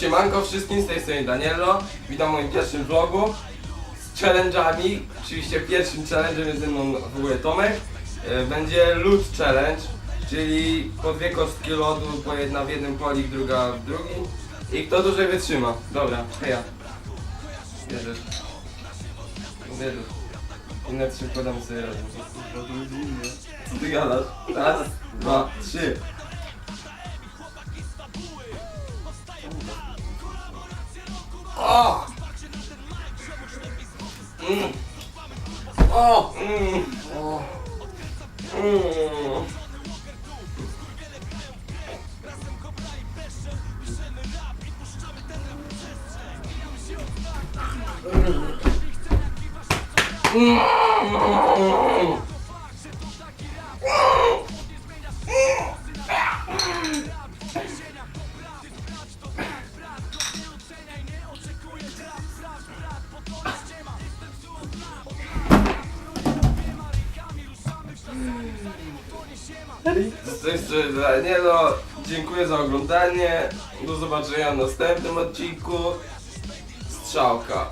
Siemanko wszystkim, z tej strony Danielo. Witam w moim pierwszym vlogu z challenge'ami. Oczywiście pierwszym challenge'em jest ze mną w ogóle Tomek. E, Będzie loot challenge, czyli po dwie kostki lodu, po jedna w jednym polik, druga w drugim. I kto dłużej wytrzyma. Dobra, heja. Bierzesz. Bierzesz. Inne trzy podam sobie razem. Co ty gadasz? Raz, dwa, trzy. O! Mm. O! Mm. O! Mm. Mm. Z tej Danielo, dziękuję za oglądanie. Do zobaczenia w następnym odcinku. Strzałka.